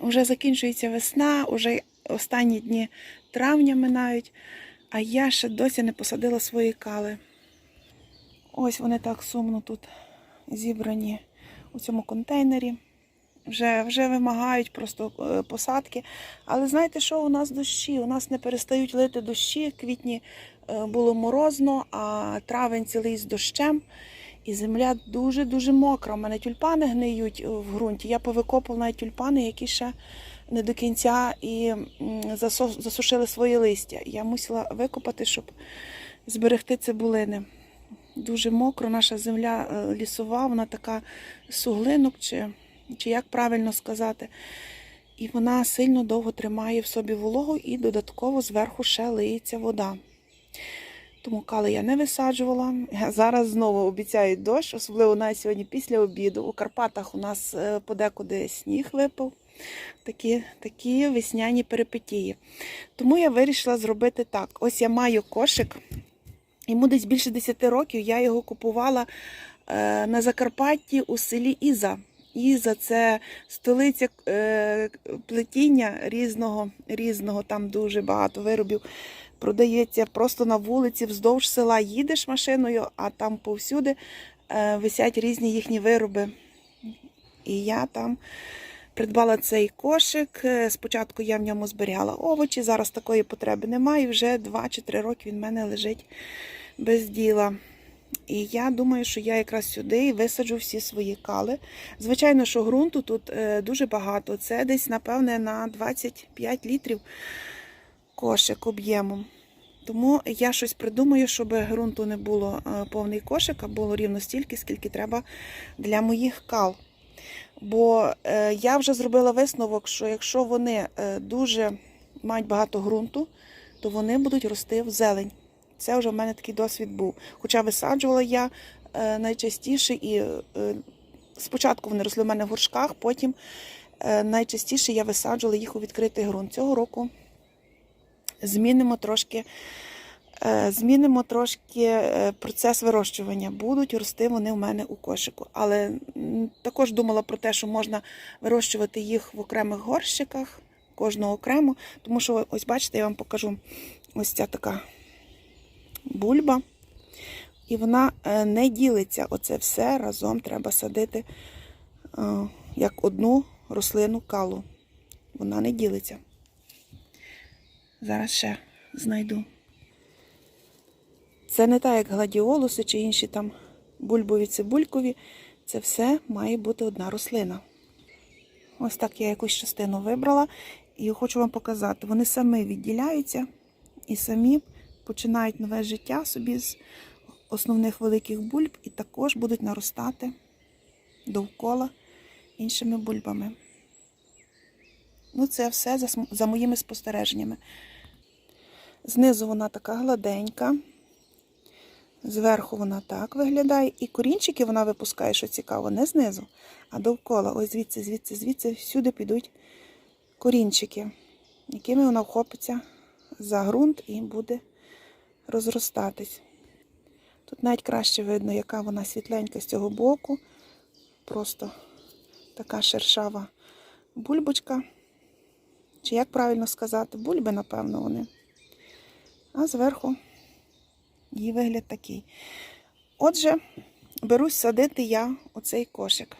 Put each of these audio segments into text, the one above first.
Вже закінчується весна, вже останні дні травня минають, а я ще досі не посадила свої кали. Ось вони так сумно тут зібрані у цьому контейнері. Вже, вже вимагають просто е, посадки. Але знаєте, що у нас дощі? У нас не перестають лити дощі. Квітні е, було морозно, а травень цілий з дощем. І земля дуже-дуже мокра. У мене тюльпани гниють е, в ґрунті. Я повикопувала навіть тюльпани, які ще не до кінця і засушили своє листя. Я мусила викопати, щоб зберегти цибулини. Дуже мокро, наша земля е, лісова, вона така суглинок, чи, чи як правильно сказати. І вона сильно довго тримає в собі вологу і додатково зверху ще лиється вода. Тому кали я не висаджувала. Зараз знову обіцяють дощ, особливо навіть сьогодні після обіду. У Карпатах у нас е, подекуди сніг випав. Такі, такі весняні перипетії. Тому я вирішила зробити так. Ось я маю кошик. Йому десь більше 10 років. Я його купувала е, на Закарпатті у селі Іза. Іза це столиця е, плетіння різного, різного, там дуже багато виробів. Продається просто на вулиці вздовж села. Їдеш машиною, а там повсюди е, висять різні їхні вироби. І я там придбала цей кошик. Е, Спочатку я в ньому зберігала овочі, зараз такої потреби немає. Вже 2 чи 3 роки він в мене лежить без діла. І я думаю, що я якраз сюди висаджу всі свої кали. Звичайно, що ґрунту тут е, дуже багато. Це десь, напевне, на 25 літрів кошик об'ємом. Тому я щось придумаю, щоб ґрунту не було е, повний кошик, а було рівно стільки, скільки треба для моїх кал. Бо е, я вже зробила висновок, що якщо вони дуже мають багато ґрунту, то вони будуть рости в зелень. Це вже в мене такий досвід був. Хоча висаджувала я е, найчастіше і е, спочатку вони росли в мене в горшках, потім е, найчастіше я висаджувала їх у відкритий ґрунт. Цього року змінимо трошки, змінимо трошки процес вирощування. Будуть рости вони в мене у кошику. Але також думала про те, що можна вирощувати їх в окремих горщиках, кожного окремо. Тому що, ось бачите, я вам покажу ось ця така бульба. І вона е, не ділиться. Оце все разом треба садити е, як одну рослину калу. Вона не ділиться. Зараз ще знайду. Це не так, як гладіолуси чи інші там бульбові цибулькові. Це все має бути одна рослина. Ось так я якусь частину вибрала і хочу вам показати. Вони самі відділяються і самі починають нове життя собі з основних великих бульб і також будуть наростати довкола іншими бульбами. Ну, це все за, за моїми спостереженнями. Знизу вона така гладенька, зверху вона так виглядає, і корінчики вона випускає, що цікаво, не знизу, а довкола. Ось звідси, звідси, звідси, всюди підуть корінчики, якими вона вхопиться за ґрунт і буде розростатись. Тут навіть краще видно, яка вона світленька з цього боку. Просто така шершава бульбочка. Чи як правильно сказати, бульби, напевно, вони. А зверху її вигляд такий. Отже, берусь садити я оцей кошик.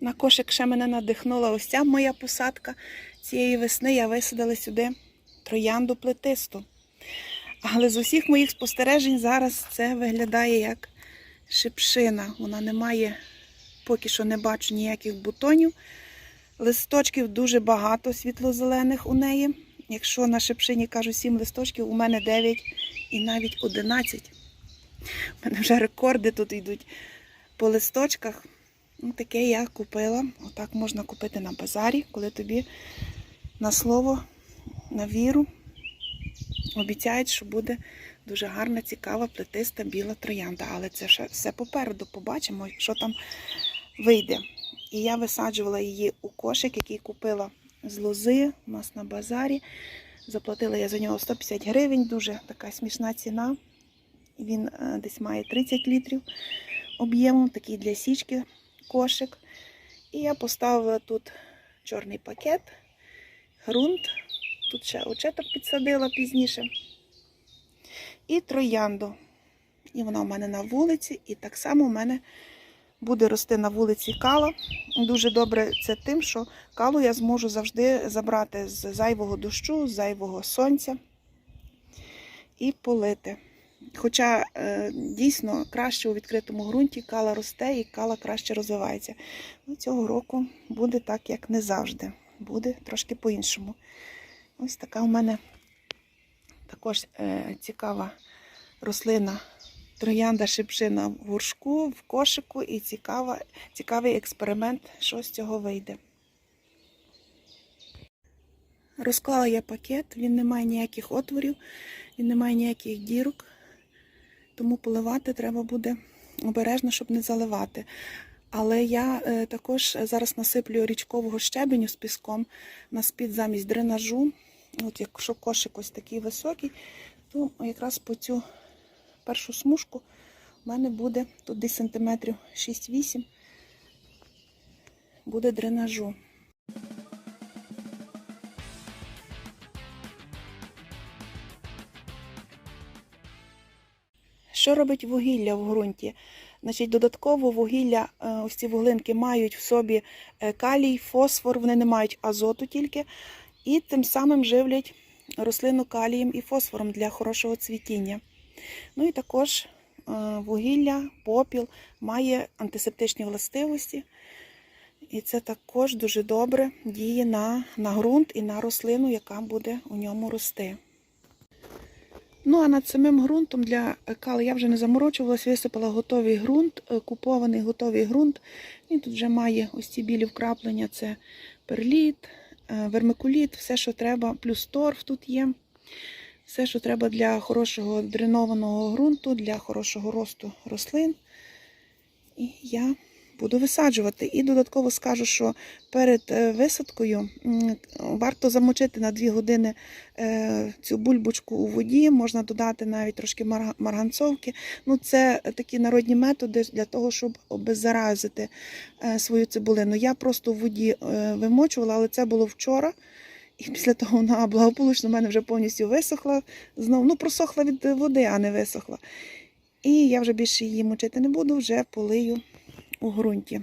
На кошик ще мене надихнула ось ця моя посадка. Цієї весни я висадила сюди троянду плетисту. Але з усіх моїх спостережень зараз це виглядає як шипшина. Вона не має, поки що не бачу ніяких бутонів. Листочків дуже багато світло-зелених у неї. Якщо на шипшині кажу 7 листочків, у мене 9 і навіть 11. У мене вже рекорди тут йдуть по листочках. Ну, таке я купила. Отак можна купити на базарі, коли тобі на слово, на віру обіцяють, що буде дуже гарна, цікава, плетиста біла троянда. Але це ще все попереду побачимо, що там вийде. І я висаджувала її у кошик, який купила з лози у нас на базарі. Заплатила я за нього 150 гривень, дуже така смішна ціна. Він е, десь має 30 літрів об'єму, такий для січки кошик. І я поставила тут чорний пакет, ґрунт. Тут ще очеток підсадила пізніше. І троянду. І вона у мене на вулиці, і так само у мене буде рости на вулиці кала. Дуже добре це тим, що калу я зможу завжди забрати з зайвого дощу, з зайвого сонця і полити. Хоча е, дійсно краще у відкритому ґрунті кала росте і кала краще розвивається. Ну, цього року буде так, як не завжди. Буде трошки по-іншому. Ось така у мене також е, цікава рослина. Троянда шипшина в горшку, в кошику і цікава, цікавий експеримент, що з цього вийде. Розклала я пакет, він не має ніяких отворів, він не має ніяких дірок, тому поливати треба буде обережно, щоб не заливати. Але я е, також зараз насиплю річкового щебеню з піском на спід замість дренажу. От якщо кошик ось такий високий, то якраз по цю першу смужку в мене буде тут десь сантиметрів 6-8 буде дренажу. Що робить вугілля в ґрунті? Значить, додатково вугілля, е, ось ці вуглинки мають в собі е, калій, фосфор, вони не мають азоту тільки, і тим самим живлять рослину калієм і фосфором для хорошого цвітіння. Ну і також е, вугілля, попіл має антисептичні властивості. І це також дуже добре діє на, на ґрунт і на рослину, яка буде у ньому рости. Ну, а над самим ґрунтом для кали я вже не заморочувалась, висипала готовий ґрунт, е, купований готовий ґрунт. Він тут вже має ось ці білі вкраплення: це перліт, е, вермикуліт, все, що треба, плюс торф тут є. Все, що треба для хорошого дренованого ґрунту, для хорошого росту рослин. І я буду висаджувати. І додатково скажу, що перед е, висадкою варто замочити на 2 години е, цю бульбочку у воді, можна додати навіть трошки марганцовки. Ну, це такі народні методи для того, щоб обеззаразити е, свою цибулину. Я просто в воді вимочувала, але це було вчора. І після того вона благополучно в мене вже повністю висохла. Знову ну, просохла від води, а не висохла. І я вже більше її мочити не буду, вже полию у ґрунті.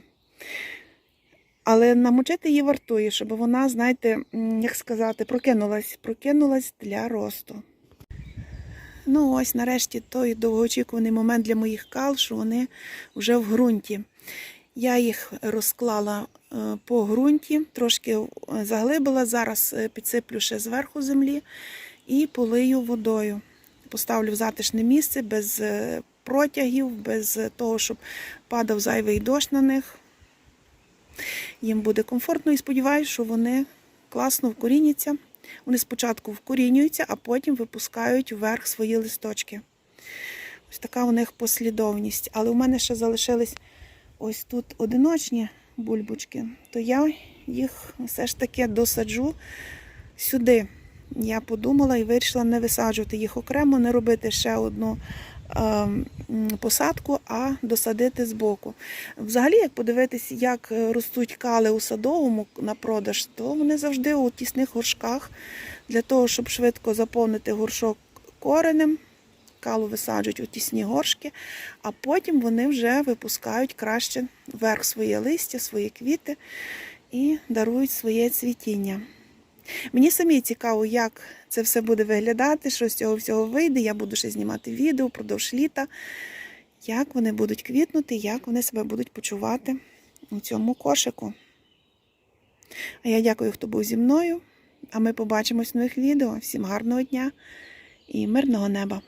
Але намочити її вартує, щоб вона, знаєте, як сказати, прокинулась, прокинулась для росту. Ну, ось нарешті той довгоочікуваний момент для моїх кал, що вони вже в ґрунті. Я їх розклала е, по ґрунті, трошки е, заглибила, зараз е, підсиплю ще зверху землі і полию водою. Поставлю в затишне місце без протягів, без того, щоб падав зайвий дощ на них. Їм буде комфортно і сподіваюся, що вони класно вкоріняться. Вони спочатку вкорінюються, а потім випускають вверх свої листочки. Ось така у них послідовність. Але у мене ще залишились ось тут одиночні бульбочки, то я їх все ж таки досаджу сюди. Я подумала і вирішила не висаджувати їх окремо, не робити ще одну посадку, а досадити збоку. Взагалі, як подивитися, як е, ростуть кали у садовому на продаж, то вони завжди у тісних горшках для того, щоб швидко заповнити горшок коренем. Калу висаджують у тісні горшки, а потім вони вже випускають краще вверх своє листя, свої квіти і дарують своє цвітіння. Мені самі цікаво, як це все буде виглядати, що з цього всього вийде. Я буду ще знімати відео впродовж літа, як вони будуть квітнути, як вони себе будуть почувати у цьому кошику. А я дякую, хто був зі мною. А ми побачимось в нових відео. Всім гарного дня і мирного неба!